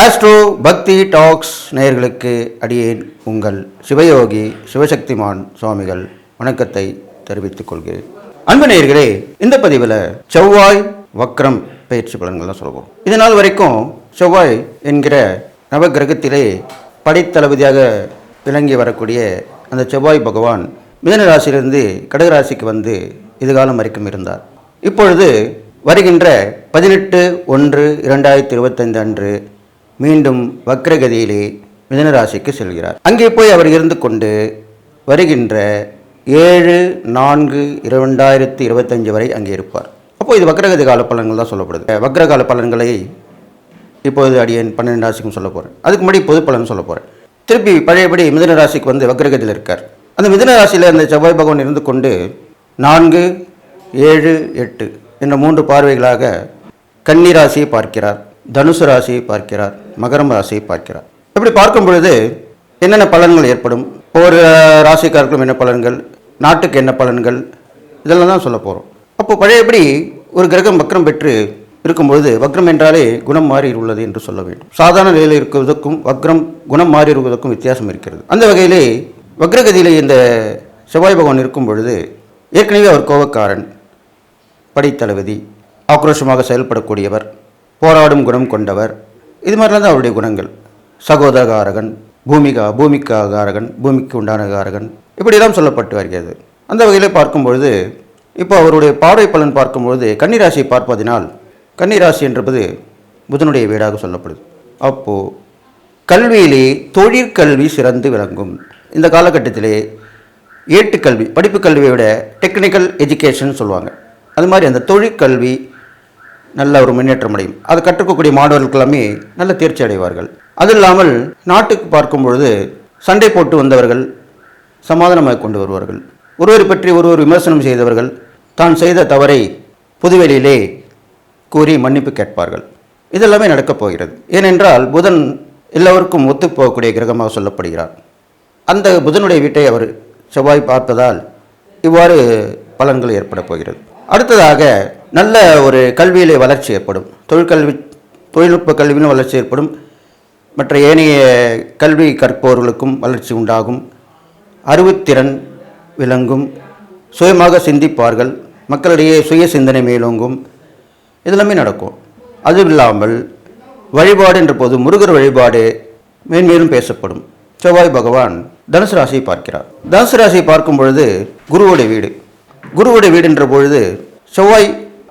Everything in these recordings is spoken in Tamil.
ஆஸ்ட்ரோ பக்தி டாக்ஸ் நேயர்களுக்கு அடியேன் உங்கள் சிவயோகி சிவசக்திமான் சுவாமிகள் வணக்கத்தை தெரிவித்துக் கொள்கிறேன். அன்பு நேயர்களே இந்த பதிவில் செவ்வாய் வக்ரம் பயிற்சி பலன்கள்லாம் சொல்லுவோம். இது நாள் வரைக்கும் செவ்வாய் என்கிற நவகிரகத்திலே படைத்தளபதியாக விளங்கி வரக்கூடிய அந்த செவ்வாய் பகவான் மிதன ராசியிலிருந்து கடகராசிக்கு வந்து இதுகாலம் வரைக்கும் இருந்தார். இப்பொழுது வருகின்ற பதினெட்டு ஒன்று இரண்டாயிரத்தி இருபத்தைந்து அன்று மீண்டும் வக்ரகதியிலே மிதனராசிக்கு செல்கிறார். அங்கே போய் அவர் இருந்து கொண்டு வருகின்ற ஏழு நான்கு இரண்டாயிரத்தி இருபத்தஞ்சு வரை அங்கே இருப்பார். அப்போது இது வக்ரகதி கால பலன்கள் தான் சொல்லப்படுது. வக்ரகால பலன்களை இப்போது அடியேன் பன்னெண்டு ராசிக்கும் சொல்ல போகிறேன் அதுக்கு முன்னாடி பொது பலன் சொல்ல போகிறேன் திருப்பி பழையபடி மிதன ராசிக்கு வந்து வக்ரகதியில் இருக்கார். அந்த மிதன ராசியில் அந்த செவ்வாய் பகவான் இருந்து கொண்டு நான்கு ஏழு எட்டு என்ற மூன்று பார்வைகளாக கன்னி ராசியை பார்க்கிறார் தனுசு ராசியை பார்க்கிறார் மகரம் ராசியை பார்க்கிறார். இப்படி பார்க்கும் பொழுது என்னென்ன பலன்கள் ஏற்படும்? ஒவ்வொரு ராசிக்காரர்களும் என்ன பலன்கள்? நாட்டுக்கு என்ன பலன்கள்? இதெல்லாம் தான் சொல்ல போகிறோம் அப்போ பழையபடி ஒரு கிரகம் வக்ரம் பெற்று இருக்கும்பொழுது வக்ரம் என்றாலே குணம் மாறி உள்ளது என்று சொல்ல வேண்டும். சாதாரண நிலையில் இருக்குவதற்கும் வக்ரம் குணம் மாறி இருப்பதற்கும் வித்தியாசம் இருக்கிறது. அந்த வகையிலே வக்ரகதியிலே இந்த செவ்வாய் பகவான் இருக்கும் பொழுது ஏற்கனவே அவர் கோபக்காரன் படைத்தளபதி ஆக்ரோஷமாக செயல்படக்கூடியவர் போராடும் குணம் கொண்டவர் இது மாதிரிலாம் தான் அவருடைய குணங்கள். சகோதரகாரகன் பூமிகா பூமிக்காகாரகன் பூமிக்கு உண்டானகாரகன் இப்படியெல்லாம் சொல்லப்பட்டு வருகிறது. அந்த வகையில் பார்க்கும்பொழுது இப்போ அவருடைய பார்வை பலன் பார்க்கும்பொழுது கன்னிராசியை பார்ப்பதினால் கன்னிராசி என்பது புதனுடைய வீடாக சொல்லப்படுது. அப்போது கல்வியிலே தொழிற்கல்வி சிறந்து விளங்கும். இந்த காலகட்டத்திலே ஏட்டுக்கல்வி படிப்பு கல்வியை விட டெக்னிக்கல் எஜுகேஷன் சொல்லுவாங்க. அது மாதிரி அந்த தொழிற்கல்வி நல்ல ஒரு முன்னேற்றம் அடையும். அது கற்றுக்கக்கூடிய மாணவர்கள் எல்லாமே நல்ல தேர்ச்சி அடைவார்கள். அது இல்லாமல் நாட்டுக்கு பார்க்கும் பொழுது சண்டை போட்டு வந்தவர்கள் சமாதானமாக கொண்டு வருவார்கள். ஒருவரை பற்றி ஒருவர் விமர்சனம் செய்தவர்கள் தான் செய்த தவறை புதுவெளியிலே கூறி மன்னிப்பு கேட்பார்கள். இதெல்லாமே நடக்கப் போகிறது. ஏனென்றால் புதன் எல்லோருக்கும் ஒத்துப்போகக்கூடிய கிரகமாக சொல்லப்படுகிறார். அந்த புதனுடைய வீட்டை அவர் செவ்வாய் பார்ப்பதால் இவ்வாறு பலன்கள் ஏற்பட போகிறது. அடுத்ததாக நல்ல ஒரு கல்வியில் வளர்ச்சி ஏற்படும். தொழிற்கல்வி தொழில்நுட்ப கல்வியிலும் வளர்ச்சி ஏற்படும். மற்ற ஏனைய கல்வி கற்பவர்களுக்கும் வளர்ச்சி உண்டாகும். அறிவுத்திறன் விளங்கும். சுயமாக சிந்திப்பார்கள். மக்களிடையே சுய சிந்தனை மேலோங்கும். இதெல்லாமே நடக்கும். அதுவும் இல்லாமல் வழிபாடு என்ற போது முருகர் வழிபாடு மேன்மேலும் பேசப்படும். செவ்வாய் பகவான் தனுசு ராசியை பார்க்கிறார். தனுசு ராசியை பார்க்கும் பொழுது குருவுடைய வீடு. குருவோடைய வீடு என்ற பொழுது செவ்வாய்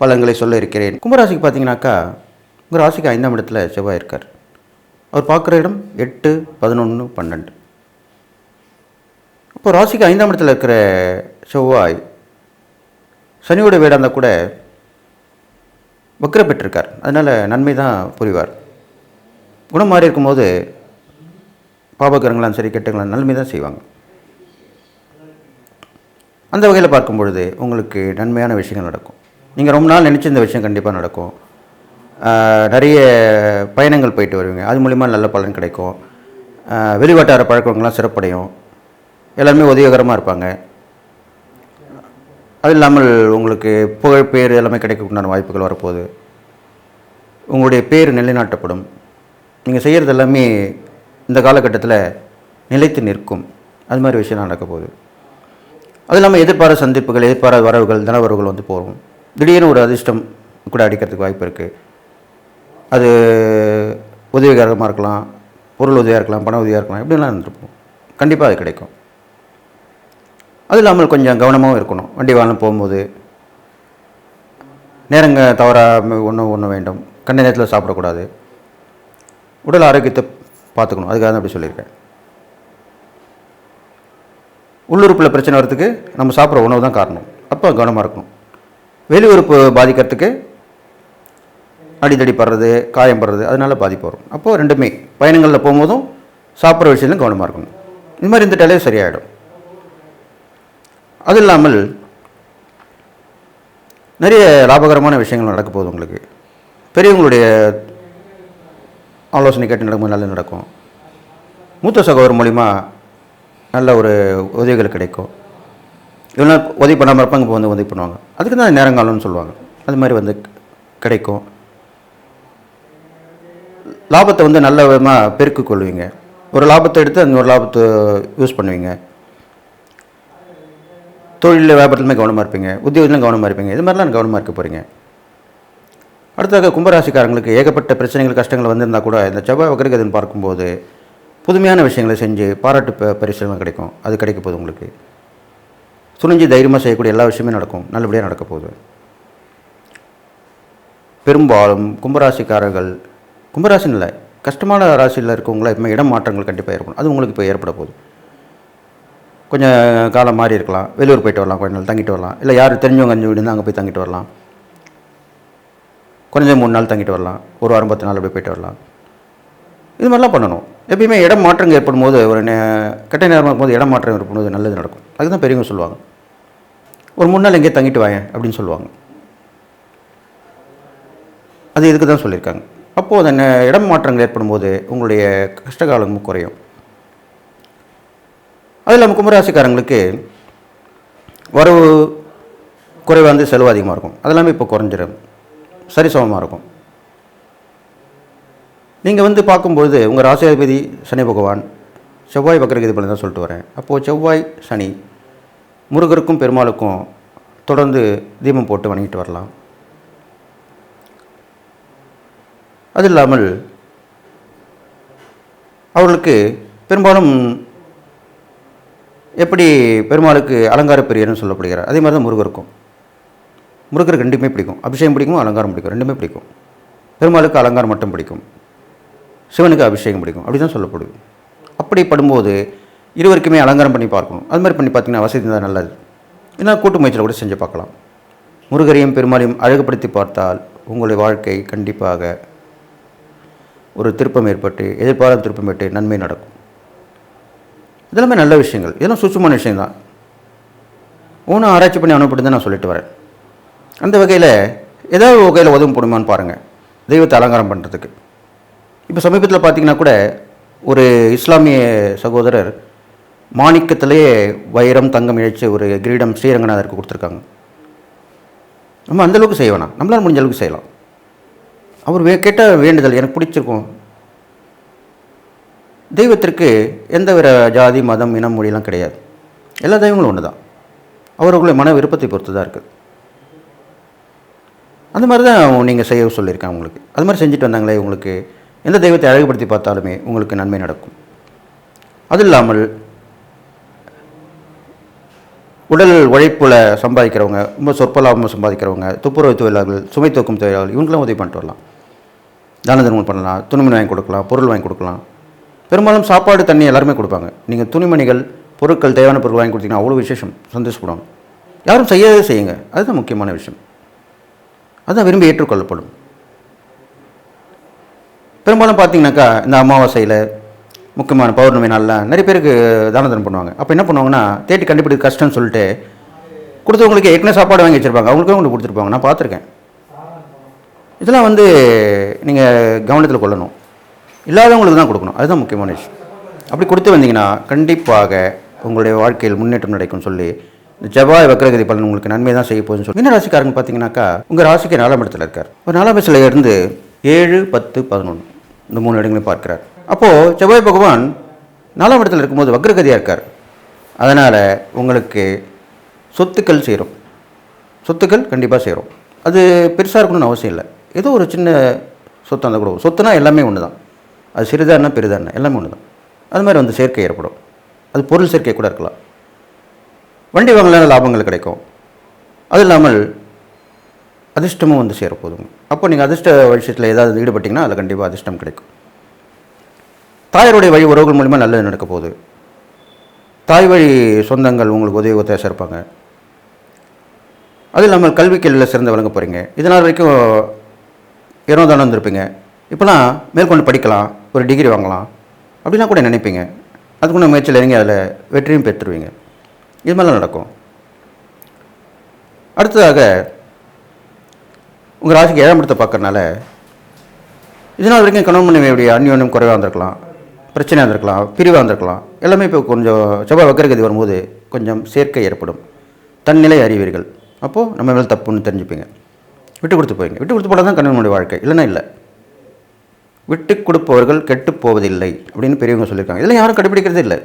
பலன்களை சொல்ல இருக்கிறேன். கும்பராசிக்கு பார்த்தீங்கன்னாக்கா உங்கள் ராசிக்கு ஐந்தாம் இடத்துல செவ்வாய் இருக்கார். அவர் பார்க்குற இடம் எட்டு பதினொன்று பன்னெண்டு. அப்போ ராசிக்கு ஐந்தாம் இடத்துல இருக்கிற செவ்வாய் சனியோட வீடாக கூட வக்கர பெற்றிருக்கார். அதனால் நன்மை தான் புரிவார். குணம் மாறி இருக்கும்போது பாபகரங்களாம் சரி கெட்டங்களாம் நன்மை தான் செய்வாங்க. அந்த வகையில் பார்க்கும் பொழுது உங்களுக்கு நன்மையான விஷயங்கள் நடக்கும். நீங்கள் ரொம்ப நாள் நினச்சிருந்த விஷயம் கண்டிப்பாக நடக்கும். நிறைய பயணங்கள் போயிட்டு வருவீங்க. அது மூலிமா நல்ல பலன் கிடைக்கும். வெளிவாட்டார வெளிவட்டார பழக்கங்கள்லாம் சிறப்படையும். எல்லாருமே உதவிகரமாக இருப்பாங்க. அது இல்லாமல் உங்களுக்கு புகழ் பேர் எல்லாமே கிடைக்கக்கூடிய வாய்ப்புகள் வரப்போகுது. உங்களுடைய பேர் நிலைநாட்டப்படும். நீங்கள் செய்கிறது எல்லாமே இந்த காலகட்டத்தில் நிலைத்து நிற்கும். அது மாதிரி விஷயம் நடக்க போகுது. அது இல்லாமல் எதிர்பாராத சந்திப்புகள் எதிர்பாராத வரவுகள் தனவரவுகள் வந்து போகும். திடீர்னு ஒரு அதிர்ஷ்டம் கூட அடிக்கிறதுக்கு வாய்ப்பு இருக்குது அது உதவிகரமாக இருக்கலாம் பொருள் உதவியாக இருக்கலாம் பண உதவியாக இருக்கலாம் இப்படிலாம் இருந்திருப்போம். கண்டிப்பாக அது கிடைக்கும். அது இல்லாமல் கொஞ்சம் கவனமாகவும் இருக்கணும். வண்டி வாகனம் போகும்போது நேரங்க தவறாக ஒன்று ஒன்று வேண்டும். கண்ட நேரத்தில் சாப்பிடக்கூடாது. உடல் ஆரோக்கியத்தை பார்த்துக்கணும். அதுக்காக தான் அப்படி சொல்லியிருக்கேன். உள்ளுறுப்பில் பிரச்சனை வரதுக்கு நம்ம சாப்பிட்ற உணவு தான் காரணம். அப்போ கவனமாக இருக்கணும். வெளி உறுப்பு பாதிக்கிறதுக்கு அடிதடி படுறது காயம் படுறது அதனால பாதிப்பு வரும். அப்போது ரெண்டுமே பயணங்களில் போகும்போதும் சாப்பிட்ற விஷயத்துலையும் கவனமாக இருக்கணும். இது மாதிரி இருந்துட்டாலே சரியாயிடும். அது இல்லாமல் நிறைய லாபகரமான விஷயங்கள் நடக்க போகுது உங்களுக்கு. பெரியவங்களுடைய ஆலோசனை கேட்டு நடக்கும்போது நல்லது நடக்கும். மூத்த சகோதரர் மூலிமா நல்ல ஒரு உதவிகள் கிடைக்கும். இவ்வளோ உதவி பண்ணாமல் இருப்பாங்க இப்போ வந்து உதவி பண்ணுவாங்க. அதுக்கு தான் நேரங்காலம்னு சொல்லுவாங்க. அது மாதிரி வந்து கிடைக்கும். லாபத்தை வந்து நல்ல விதமாக பெருக்கு கொள்வீங்க. ஒரு லாபத்தை எடுத்து அந்த ஒரு லாபத்தை யூஸ் பண்ணுவீங்க. தொழிலில் வியாபாரத்துலையுமே கவனமாக இருப்பீங்க. உத்தியோகத்திலும் கவனமாக இருப்பீங்க. இது மாதிரிலாம் கவனமாக இருக்க போகிறீங்க அடுத்ததாக கும்பராசிக்காரங்களுக்கு ஏகப்பட்ட பிரச்சனைகள் கஷ்டங்கள் வந்திருந்தால் கூட இந்த செவ்வாய் வக்கரகதன் பார்க்கும்போது புதுமையான விஷயங்களை செஞ்சு பாராட்டு ப பரிசுலாம் கிடைக்கும். அது கிடைக்க போகுது உங்களுக்கு. துணிஞ்சு தைரியமாக செய்யக்கூடிய எல்லா விஷயமே நடக்கும். நல்லபடியாக நடக்க போகுது. பெரும்பாலும் கும்பராசிக்காரர்கள் கும்பராசின்னு இல்லை கஷ்டமான ராசியில் இருக்கவங்கள இப்போ இடம் மாற்றங்கள் கண்டிப்பாக ஏற்படும். அது உங்களுக்கு இப்போ ஏற்பட போகுது. கொஞ்சம் காலம் மாறி இருக்கலாம். வெளியூர் போயிட்டு வரலாம் கொஞ்ச நாள் தங்கிட்டு வரலாம். இல்லை யார் தெரிஞ்சவங்க அஞ்சு வீடு அங்கே போய் தங்கிட்டு வரலாம். கொஞ்சம் மூணு நாள் தங்கிட்டு வரலாம். ஒரு வாரம் பத்து நாள் அப்படியே போயிட்டு வரலாம். இது மாதிரிலாம் பண்ணணும். எப்பயுமே இடம் மாற்றங்கள் ஏற்படும் போது ஒரு நே- கெட்ட நேரமாக இருக்கும்போது இடம் மாற்றம் ஏற்படும் போது நல்லது நடக்கும். அதுக்கு தான் பெரியவங்க சொல்லுவாங்க. ஒரு மூணு நாள் எங்கேயே தங்கிட்டு வாங்க அப்படின்னு சொல்லுவாங்க. அது இதுக்கு தான் சொல்லியிருக்காங்க. அப்போது அந்த இடம் மாற்றங்கள் ஏற்படும் போது உங்களுடைய கஷ்டகாலமும் குறையும். அதில் இல்லாமல் கும்பராசிக்காரங்களுக்கு வரவு குறைவாக வந்து செலவு அதிகமாக இருக்கும். அதெல்லாமே இப்போ குறைஞ்சிடும் சரிசமமாக இருக்கும். நீங்கள் வந்து பார்க்கும்பொழுது உங்கள் ராசியாதிபதி சனி பகவான் செவ்வாய் வக்கரகதி பலன் தான் சொல்லிட்டு வரேன். அப்போது செவ்வாய் சனி முருகருக்கும் பெருமாளுக்கும் தொடர்ந்து தீபம் போட்டு வணங்கிட்டு வரலாம். அது இல்லாமல் அவர்களுக்கு பெரும்பாலும் எப்படி பெருமாளுக்கு அலங்கார பிரியர்னு சொல்லப்படுகிறார் அதே மாதிரி தான் முருகருக்கும். முருகருக்கு ரெண்டுமே பிடிக்கும். அபிஷேகம் பிடிக்கும் அலங்காரம் பிடிக்கும். ரெண்டுமே பிடிக்கும். பெருமாளுக்கு அலங்காரம் மட்டும் பிடிக்கும். சிவனுக்கு அபிஷேகம் பிடிக்கும். அப்படி தான் சொல்லப்படுது. அப்படி படும்போது இருவருக்குமே அலங்காரம் பண்ணி பார்க்கணும். அது மாதிரி பண்ணி பார்த்தீங்கன்னா வசதி தான் நல்லது. ஏன்னா கூட்டு முயற்சியில் கூட செஞ்சு பார்க்கலாம். முருகரையும் பெருமாளையும் அழகுபடுத்தி பார்த்தால் உங்களுடைய வாழ்க்கை கண்டிப்பாக ஒரு திருப்பம் ஏற்பட்டு எதிர்பாராத திருப்பம் ஏற்பட்டு நன்மை நடக்கும். இதெல்லாமே நல்ல விஷயங்கள். இதெல்லாம் சுத்தமான விஷயம்தான். ஒன்றும் ஆராய்ச்சி பண்ணி அனுப்பிட்டு தான் நான் சொல்லிட்டு வரேன். அந்த வகையில் ஏதாவது வகையில் உதவும் போடுமான்னு பாருங்கள் தெய்வத்தை அலங்காரம் பண்ணுறதுக்கு இப்போ சமீபத்தில் பார்த்தீங்கன்னா கூட ஒரு இஸ்லாமிய சகோதரர் மாணிக்கத்திலேயே வைரம் தங்கம் இழைச்சி ஒரு கிரீடம் ஸ்ரீரங்கநாதருக்கு கொடுத்துருக்காங்க. நம்ம அந்தளவுக்கு செய்ய வேணாம். நம்மளால் முடிஞ்ச அளவுக்கு செய்யலாம். அவர் வே கேட்ட வேண்டுதல் எனக்கு பிடிச்சிருக்கும். தெய்வத்திற்கு எந்த வித ஜாதி மதம் இனம் மொழியெல்லாம் கிடையாது. எல்லா தெய்வங்களும் ஒன்று தான் அவர்களுடைய மன விருப்பத்தை பொறுத்து தான் இருக்குது அந்த மாதிரி தான் நீங்கள் செய்ய சொல்லியிருக்கேன் உங்களுக்கு. அது மாதிரி செஞ்சுட்டு வந்தாங்களே உங்களுக்கு. எந்த தெய்வத்தை அழகுபடுத்தி பார்த்தாலுமே உங்களுக்கு நன்மை நடக்கும். அது இல்லாமல் உடல் உழைப்பில் சம்பாதிக்கிறவங்க ரொம்ப சொற்ப லாபம் சம்பாதிக்கிறவங்க துப்புரவு தொழிலாளர்கள் சுமை தூக்கும் தொழிலாளர்கள் இவங்களும் உதவி பண்ணிட்டு வரலாம். தான தர்மம் பண்ணலாம் துணிமணி வாங்கி கொடுக்கலாம் பொருள் வாங்கி கொடுக்கலாம். பெரும்பாலும் சாப்பாடு தண்ணி எல்லாருமே கொடுப்பாங்க. நீங்கள் துணிமணிகள் பொருட்கள் தேவையான பொருள் வாங்கி கொடுத்தீங்கன்னா அவ்வளோ விசேஷம் சந்தோஷப்படுவாங்க யாரும் செய்யாதே செய்யுங்க. அதுதான் முக்கியமான விஷயம். அதுதான் விரும்பி ஏற்றுக்கொள்ளப்படும். பெரும்பாலும் பார்த்தீங்கன்னாக்கா இந்த அமாவாசையில் முக்கியமான பௌர்ணமி நாளில் நிறைய பேருக்கு தான தர்மம் பண்ணுவாங்க. அப்போ என்ன பண்ணுவாங்கன்னா தேடி கண்டுபிடிக்க கஷ்டம்னு சொல்லிட்டு கொடுத்தவங்களுக்கு ஏற்கனவே சாப்பாடு வாங்கி வச்சுருப்பாங்க. அவங்களுக்கும் உங்களுக்கு கொடுத்துருப்பாங்க. நான் பார்த்துருக்கேன். இதெல்லாம் வந்து நீங்கள் கவனத்தில் கொள்ளணும். இல்லாதவங்களுக்கு தான் கொடுக்கணும். அதுதான் முக்கியமான விஷயம். அப்படி கொடுத்து வந்தீங்கன்னா கண்டிப்பாக உங்களுடைய வாழ்க்கையில் முன்னேற்றம் நடக்கும்னு சொல்லி இந்த செவ்வாய் வக்ரகதி பலன் உங்களுக்கு நன்மை தான் செய்ய போகுதுன்னு சொல்லி என்ன ராசிக்காரங்க பார்த்தீங்கன்னாக்கா உங்கள் ராசிக்கு நாலாம் இடத்துல இருக்கார். ஒரு நாலாம் இடத்துல இருந்து ஏழு பத்து பதினொன்று இந்த மூணு இடங்களையும் பார்க்கிறார். அப்போது செவ்வாய் பகவான் நாலாம் இடத்துல இருக்கும்போது வக்ரகதியாக இருக்கார். அதனால் உங்களுக்கு சொத்துக்கள் சேரும். சொத்துக்கள் கண்டிப்பாக சேரும். அது பெருசாக இருக்கணும்னு அவசியம் இல்லை. ஏதோ ஒரு சின்ன சொத்து அந்த கூட சொத்துனா எல்லாமே ஒன்று தான் அது சிறிதான பெரிதானா எல்லாமே ஒன்று தான் அது மாதிரி வந்து சேர்க்கை ஏற்படும். அது பொருள் சேர்க்கை கூட இருக்கலாம். வண்டி வாங்கலாம் லாபங்கள் கிடைக்கும். அது இல்லாமல் அதிர்ஷ்டமும் வந்து சேரப்போதுங்க அப்போ நீங்கள் அதிர்ஷ்ட விஷயத்தில் ஏதாவது ஈடுபட்டிங்கன்னா அதில் கண்டிப்பாக அதிர்ஷ்டம் கிடைக்கும். தாயருடைய வழி உறவுகள் மூலிமா நல்லது நடக்க போகுது. தாய் வழி சொந்தங்கள் உங்களுக்கு உதவி ஒத்தாசம் இருப்பாங்க அது இல்லாமல் கல்வி கேள்வியில் சிறந்து வழங்க போகிறீங்க இதனால் வரைக்கும் இரநூறு தானே வந்திருப்பீங்க. இப்போலாம் மேற்கொண்டு படிக்கலாம் ஒரு டிகிரி வாங்கலாம் அப்படிலாம் கூட நினைப்பீங்க. அதுக்குள்ள முயற்சியில் இறங்கி அதில் வெற்றியும் பெற்றுருவீங்க. இது மாதிரிலாம் நடக்கும். அடுத்ததாக உங்கள் ராசிக்கு ஏழாம் இடத்தை பார்க்கறனால இதனால் வரைக்கும் கணவன் மனைவியுடைய அந்யோன்யம் குறைவாக இருந்திருக்கலாம் பிரச்சனையாக இருந்திருக்கலாம் பிரிவாக இருந்திருக்கலாம். எல்லாமே இப்போ கொஞ்சம் செவ்வாய் வக்கரகதி வரும்போது கொஞ்சம் சேர்க்கை ஏற்படும். தன்னிலை அறிவீர்கள். அப்போது நம்ம மேலே தப்புன்னு தெரிஞ்சுப்பீங்க. விட்டு கொடுத்து போவீங்க விட்டு கொடுத்து போனால் தான் கணவனுடைய வாழ்க்கை. இல்லைன்னா இல்லை. விட்டு கொடுப்பவர்கள் கெட்டு போவதில்லை அப்படின்னு பெரியவங்க சொல்லியிருக்காங்க. இதெல்லாம் யாரும் கடைபிடிக்கிறதே இல்லை.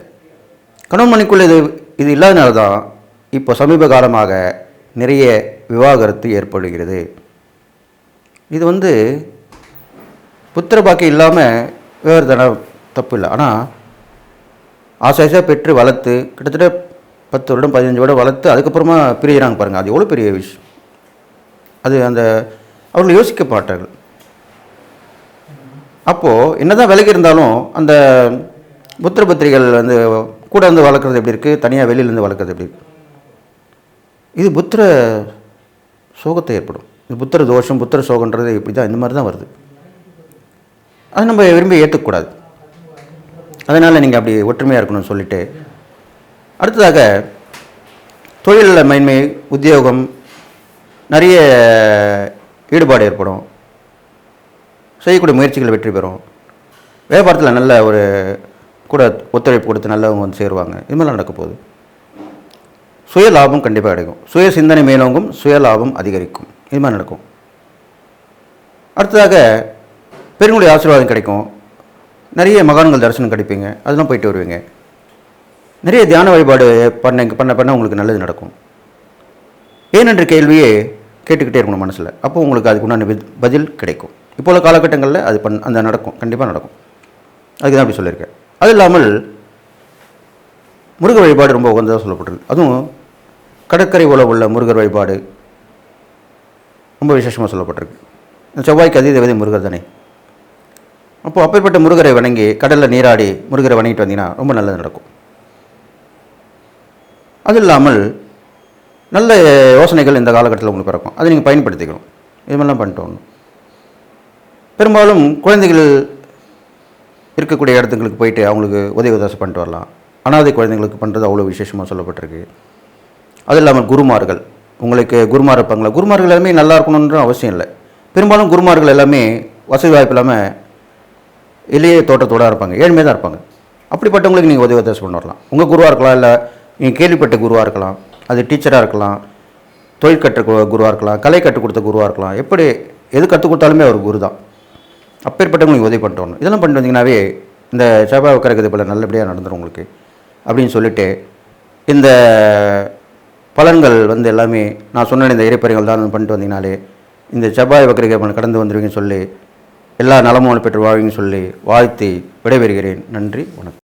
கணவன் மணிக்குள்ளே இது இது இல்லாதனால தான் இப்போ சமீப காலமாக நிறைய விவாகரத்து ஏற்படுகிறது. இது வந்து புத்திர பாக்கியம் இல்லாமல் விவகாரத்தான தப்பு இல்லை. ஆனால் ஆசை பெற்று வளர்த்து கிட்டத்தட்ட பத்து வருடம் பதினஞ்சு வருடம் வளர்த்து அதுக்கப்புறமா பிரியிறாங்க பாருங்கள் அது எவ்வளோ பெரிய விஷயம். அது அந்த அவர்கள் யோசிக்க மாட்டார்கள். அப்போது என்னதான் விலகி இருந்தாலும் அந்த புத்திர பத்திரிகள் வந்து கூட வந்து வளர்க்குறது எப்படி இருக்குது தனியாக வெளியிலேருந்து வளர்க்குறது எப்படி இருக்குது இது புத்திர சோகத்தை ஏற்படும். இது புத்திர தோஷம் புத்திர சோகன்றது இப்படி தான் இந்த மாதிரி தான் வருது. அதை நம்ம விரும்பி ஏற்றுக்கக்கூடாது அதனால் நீங்கள் அப்படி ஒற்றுமையாக இருக்கணும்னு சொல்லிவிட்டு அடுத்ததாக தொழிலில் மேன்மை உத்தியோகம் நிறைய ஈடுபாடு ஏற்படும். செய்யக்கூடிய முயற்சிகள் வெற்றி பெறும். வியாபாரத்தில் நல்ல ஒரு கூட ஒத்துழைப்பு கொடுத்து நல்லவங்க வந்து சேருவாங்க. இது மாதிரிலாம் நடக்க போகுது. சுய லாபம் கண்டிப்பாக கிடைக்கும். சுய சிந்தனை மேலோங்கும் சுய லாபம் அதிகரிக்கும். இது மாதிரி நடக்கும். அடுத்ததாக பெருங்களுடைய ஆசீர்வாதம் கிடைக்கும். நிறைய மகான்கள் தரிசனம் கிடைப்பீங்க. அதெல்லாம் போயிட்டு வருவீங்க. நிறைய தியான வழிபாடு பண்ண பண்ண பண்ண உங்களுக்கு நல்லது நடக்கும். ஏனென்ற கேள்வியே கேட்டுக்கிட்டே இருக்கணும் மனசில். அப்போ உங்களுக்கு அதுக்கு உண்டான பதில் கிடைக்கும். இப்போ உள்ள காலகட்டங்களில் அது பண் அந்த நடக்கும். கண்டிப்பாக நடக்கும். அதுக்கு தான் அப்படி சொல்லியிருக்கேன். அது இல்லாமல் முருகர் வழிபாடு ரொம்ப உகந்ததாக சொல்லப்பட்டிருக்கு. அதுவும் கடற்கரை உள்ள உள்ள முருகர் வழிபாடு ரொம்ப விசேஷமாக சொல்லப்பட்டிருக்கு. இந்த செவ்வாய்க்கு தேவதை முருகர் தானே. அப்போது அப்பேற்பட்ட முருகரை வணங்கி கடலில் நீராடி முருகரை வணங்கிட்டு வந்தீங்கன்னா ரொம்ப நல்லது நடக்கும். அது இல்லாமல் நல்ல யோசனைகள் இந்த காலகட்டத்தில் உங்களுக்கு பிறக்கும். அதை நீங்கள் பயன்படுத்திக்கணும். இது மாதிரிலாம் பண்ணிட்டு வரணும். பெரும்பாலும் குழந்தைகள் இருக்கக்கூடிய இடத்துங்களுக்கு போயிட்டு அவங்களுக்கு உதவி உதாசம் பண்ணிட்டு வரலாம். அனாதை குழந்தைங்களுக்கு பண்ணுறது அவ்வளோ விசேஷமாக சொல்லப்பட்டிருக்கு. அது இல்லாமல் குருமார்கள். உங்களுக்கு குருமார் இருப்பாங்களா? குருமார்கள் எல்லாமே நல்லா இருக்கணுன்ற அவசியம் இல்லை. பெரும்பாலும் குருமார்கள் எல்லாமே வசதி வாய்ப்பு இல்லாமல் எளிய தோட்டத்தோட இருப்பாங்க. ஏழ்மையாக தான் இருப்பாங்க. அப்படிப்பட்டவங்களுக்கு நீங்கள் உதவி உதவி பண்ண வரலாம். உங்கள் குருவாக இருக்கலாம் இல்லை நீங்கள் கேள்விப்பட்ட குருவாக இருக்கலாம் அது டீச்சராக இருக்கலாம் தொழில் கற்ற குருவாக இருக்கலாம் கலை கற்றுக் கொடுத்த குருவாக இருக்கலாம் எப்படி எது கற்றுக் கொடுத்தாலுமே அவர் குரு தான். அப்பேற்பட்டவங்களுக்கு உதவி பண்ணிட்டு வரணும். இதெல்லாம் பண்ணிட்டு வந்தீங்கன்னாவே இந்த செவ்வாய் உட்கரகது போல் நல்லபடியாக நடந்துடும் உங்களுக்கு. அப்படின்னு சொல்லிட்டு இந்த பலன்கள் வந்து எல்லாமே நான் சொன்ன இந்த இறைப்பறைகள் தான் பண்ணிட்டு வந்தீங்கனாலே இந்த செவ்வாய் வக்கரிகை கடந்து வந்துடுவீங்கன்னு சொல்லி எல்லா நலமும் பெற்று வாழ்வீங்கன்னு சொல்லி வாழ்த்தி விடைபெறுகிறேன். நன்றி வணக்கம்.